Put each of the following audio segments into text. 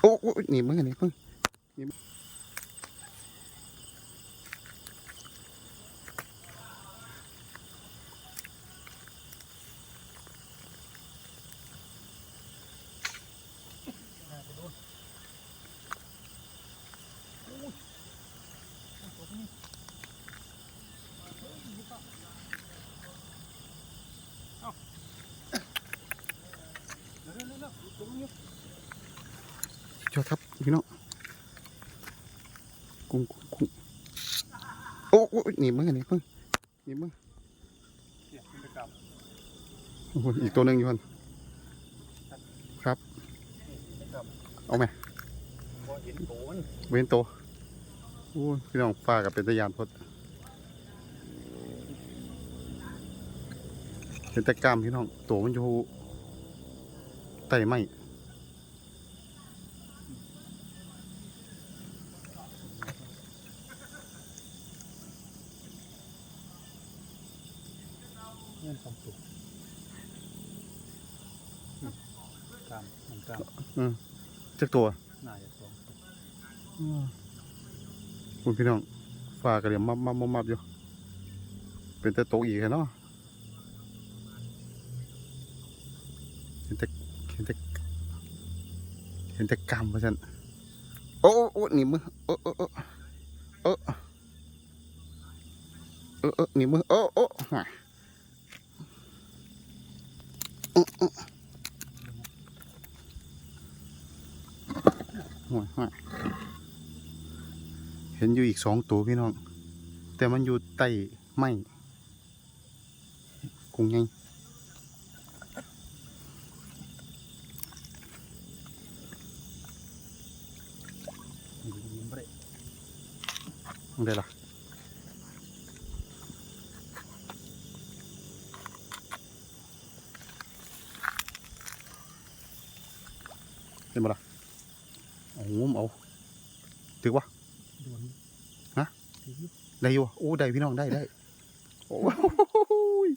โอ้โอ้หนีมึงอันนี้มึงหนีมึงย อดครับพี่น้องกุ้งกุ้งกุ้งโอ้โหนีมึงอันนี้มึงหนีมึงเสียมันจะกลับโอ้โหอีกตัวหนึ่งอยู่คนจะกลับ เอาไหมเห็นโตมันเว้นตัวโอ้พี่น้องฟ้ากับเป็นตะยานพดเห็นต่กามพี่น้องตัวมันอยู่ไต่ไม้ เงื่อนสองตัวอืมกลับมันกลับจักตัวน่าจะสองตัวคุณพี่น้องฟ้ากระเดียมมับมับมับมับอยู่ เป็นแต่โตกอีกแค่เนาะเห็นแต่เห็นแต่เห็นแต่กำว่าฉันโอ้โอ้โอ้หนีมือโอ้โอ้โอ้โอ้โอ้โอ้หนีมือโอ้โอ้ ห่วยห่วยเห็นอยู่อีกสองตัวพี่น้อง แต่มันอยู่ใต้ไม้กุ้งไงอยู่ดีๆมันไม่ได้มันได้ละ ห็นบ่ล่ะเอางุ้มเอาถือวะโดนฮะถืออยู่ได้อยู่โอ้ได้พี่น้องได้ได้โอ้ย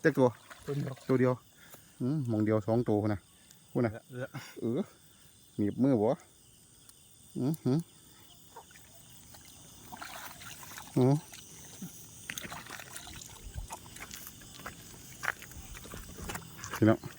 เจ็กตัวตัวเดียวตัวเดียวอืมหมองเดียวสองตัวพุ่นนะพูดน่ะเออเออหนีบมือบ่อือหืออือพี่น้อง